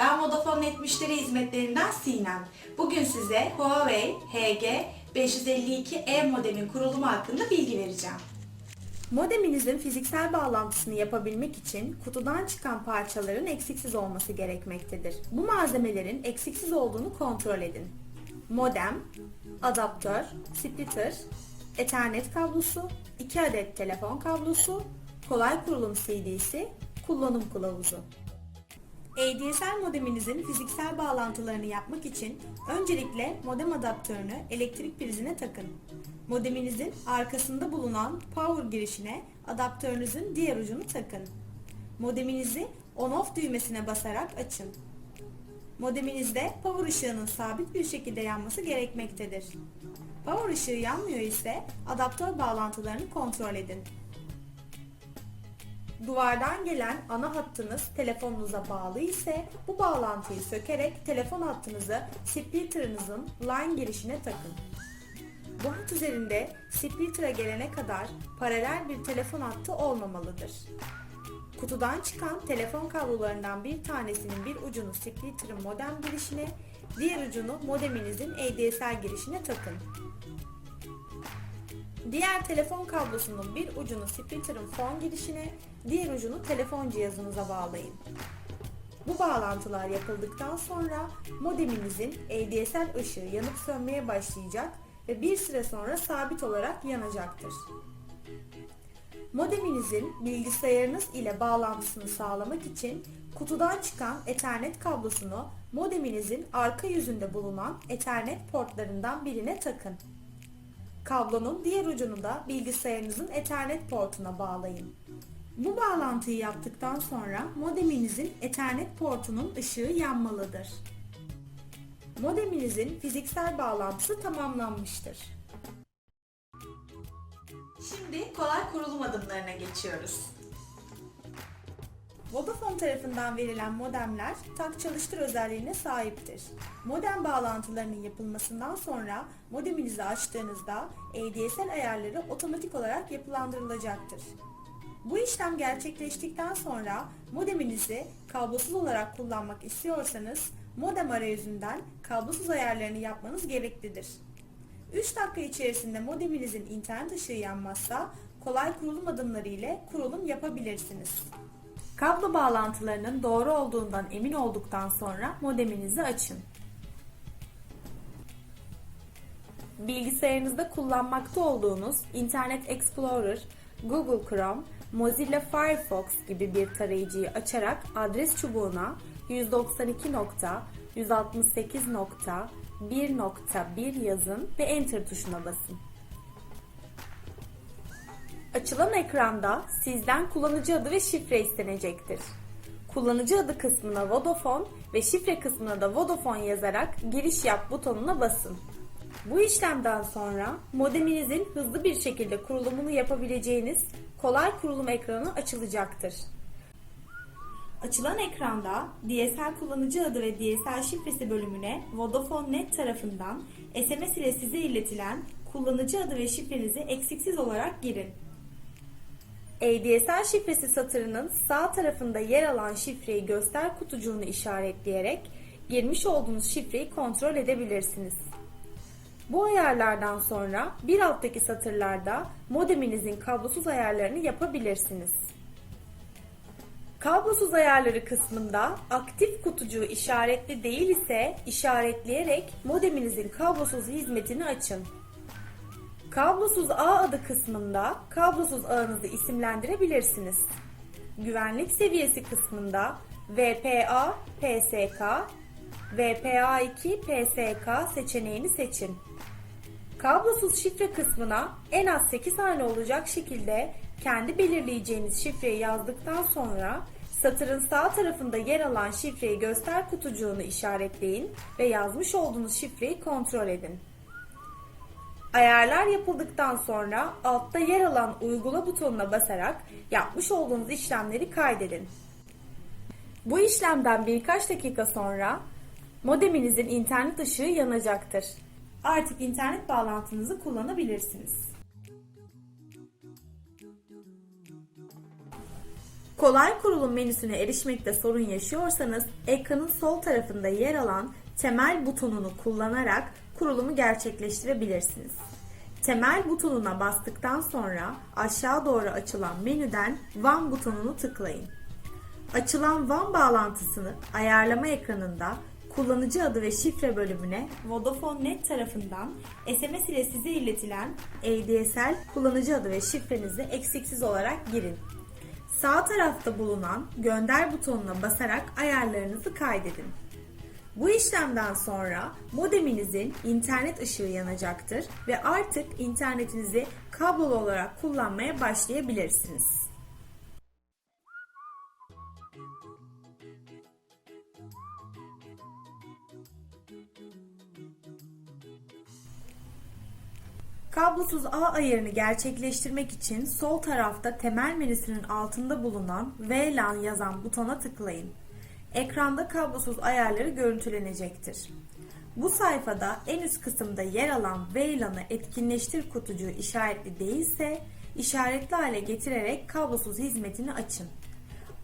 Ben Vodafone Net Müşteri Hizmetlerinden Sinem. Bugün size Huawei HG 552e modemin kurulumu hakkında bilgi vereceğim. Modeminizin fiziksel bağlantısını yapabilmek için kutudan çıkan parçaların eksiksiz olması gerekmektedir. Bu malzemelerin eksiksiz olduğunu kontrol edin. Modem, adaptör, splitter, Ethernet kablosu, 2 adet telefon kablosu, kolay kurulum CD'si, kullanım kılavuzu. ADSL modeminizin fiziksel bağlantılarını yapmak için öncelikle modem adaptörünü elektrik prizine takın. Modeminizin arkasında bulunan power girişine adaptörünüzün diğer ucunu takın. Modeminizi on-off düğmesine basarak açın. Modeminizde power ışığının sabit bir şekilde yanması gerekmektedir. Power ışığı yanmıyor ise adaptör bağlantılarını kontrol edin. Duvardan gelen ana hattınız telefonunuza bağlı ise bu bağlantıyı sökerek telefon hattınızı splitter'ınızın line girişine takın. Bu hat üzerinde splitter'a gelene kadar paralel bir telefon hattı olmamalıdır. Kutudan çıkan telefon kablolarından bir tanesinin bir ucunu splitter'ın modem girişine, diğer ucunu modeminizin ADSL girişine takın. Diğer telefon kablosunun bir ucunu splitter'ın fon girişine, diğer ucunu telefon cihazınıza bağlayın. Bu bağlantılar yapıldıktan sonra modeminizin ADSL ışığı yanıp sönmeye başlayacak ve bir süre sonra sabit olarak yanacaktır. Modeminizin bilgisayarınız ile bağlantısını sağlamak için kutudan çıkan Ethernet kablosunu modeminizin arka yüzünde bulunan Ethernet portlarından birine takın. Kablonun diğer ucunu da bilgisayarınızın Ethernet portuna bağlayın. Bu bağlantıyı yaptıktan sonra modeminizin Ethernet portunun ışığı yanmalıdır. Modeminizin fiziksel bağlantısı tamamlanmıştır. Şimdi kolay kurulum adımlarına geçiyoruz. Vodafone tarafından verilen modemler tak çalıştır özelliğine sahiptir. Modem bağlantılarının yapılmasından sonra modeminizi açtığınızda ADSL ayarları otomatik olarak yapılandırılacaktır. Bu işlem gerçekleştikten sonra modeminizi kablosuz olarak kullanmak istiyorsanız modem arayüzünden kablosuz ayarlarını yapmanız gereklidir. 3 dakika içerisinde modeminizin internet ışığı yanmazsa kolay kurulum adımları ile kurulum yapabilirsiniz. Kablo bağlantılarının doğru olduğundan emin olduktan sonra modeminizi açın. Bilgisayarınızda kullanmakta olduğunuz Internet Explorer, Google Chrome, Mozilla Firefox gibi bir tarayıcıyı açarak adres çubuğuna 192.168.1.1 yazın ve Enter tuşuna basın. Açılan ekranda sizden kullanıcı adı ve şifre istenecektir. Kullanıcı adı kısmına Vodafone ve şifre kısmına da Vodafone yazarak giriş yap butonuna basın. Bu işlemden sonra modeminizin hızlı bir şekilde kurulumunu yapabileceğiniz kolay kurulum ekranı açılacaktır. Açılan ekranda DSL kullanıcı adı ve DSL şifresi bölümüne Vodafone Net tarafından SMS ile size iletilen kullanıcı adı ve şifrenizi eksiksiz olarak girin. ADSL şifresi satırının sağ tarafında yer alan şifreyi göster kutucuğunu işaretleyerek girmiş olduğunuz şifreyi kontrol edebilirsiniz. Bu ayarlardan sonra bir alttaki satırlarda modeminizin kablosuz ayarlarını yapabilirsiniz. Kablosuz ayarları kısmında aktif kutucuğu işaretli değil ise işaretleyerek modeminizin kablosuz hizmetini açın. Kablosuz ağ adı kısmında kablosuz ağınızı isimlendirebilirsiniz. Güvenlik seviyesi kısmında VPA PSK, VPA2 PSK seçeneğini seçin. Kablosuz şifre kısmına en az 8 hane olacak şekilde kendi belirleyeceğiniz şifreyi yazdıktan sonra satırın sağ tarafında yer alan şifreyi göster kutucuğunu işaretleyin ve yazmış olduğunuz şifreyi kontrol edin. Ayarlar yapıldıktan sonra altta yer alan uygula butonuna basarak yapmış olduğunuz işlemleri kaydedin. Bu işlemden birkaç dakika sonra modeminizin internet ışığı yanacaktır. Artık internet bağlantınızı kullanabilirsiniz. Kolay kurulum menüsüne erişmekte sorun yaşıyorsanız ekranın sol tarafında yer alan temel butonunu kullanarak kurulumu gerçekleştirebilirsiniz. Temel butonuna bastıktan sonra aşağı doğru açılan menüden WAN butonunu tıklayın. Açılan WAN bağlantısını ayarlama ekranında kullanıcı adı ve şifre bölümüne Vodafone Net tarafından SMS ile size iletilen ADSL kullanıcı adı ve şifrenizi eksiksiz olarak girin. Sağ tarafta bulunan gönder butonuna basarak ayarlarınızı kaydedin. Bu işlemden sonra modeminizin internet ışığı yanacaktır ve artık internetinizi kablolu olarak kullanmaya başlayabilirsiniz. Kablosuz ağ ayarını gerçekleştirmek için sol tarafta temel menüsünün altında bulunan VLAN yazan butona tıklayın. Ekranda kablosuz ayarları görüntülenecektir. Bu sayfada en üst kısımda yer alan VLAN'ı etkinleştir kutucuğu işaretli değilse işaretli hale getirerek kablosuz hizmetini açın.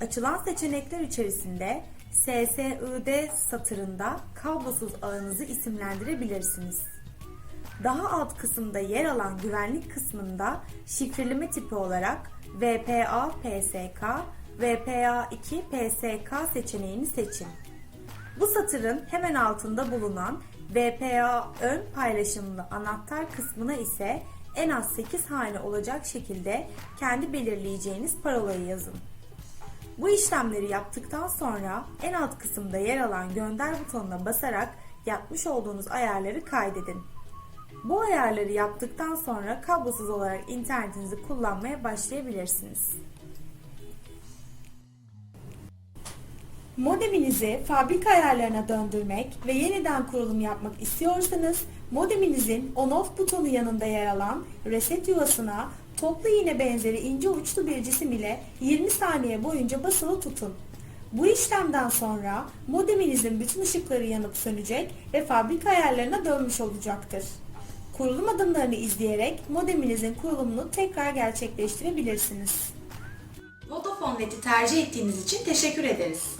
Açılan seçenekler içerisinde SSID satırında kablosuz ağınızı isimlendirebilirsiniz. Daha alt kısımda yer alan güvenlik kısmında şifreleme tipi olarak VPA PSK, VPA2 PSK seçeneğini seçin. Bu satırın hemen altında bulunan VPA ön paylaşımlı anahtar kısmına ise en az 8 hane olacak şekilde kendi belirleyeceğiniz parolayı yazın. Bu işlemleri yaptıktan sonra en alt kısımda yer alan gönder butonuna basarak yapmış olduğunuz ayarları kaydedin. Bu ayarları yaptıktan sonra kablosuz olarak internetinizi kullanmaya başlayabilirsiniz. Modeminizi fabrika ayarlarına döndürmek ve yeniden kurulum yapmak istiyorsanız modeminizin on-off butonu yanında yer alan reset yuvasına toplu iğne benzeri ince uçlu bir cisim ile 20 saniye boyunca basılı tutun. Bu işlemden sonra modeminizin bütün ışıkları yanıp sönecek ve fabrika ayarlarına dönmüş olacaktır. Kurulum adımlarını izleyerek modeminizin kurulumunu tekrar gerçekleştirebilirsiniz. Vodafone Net'i tercih ettiğiniz için teşekkür ederiz.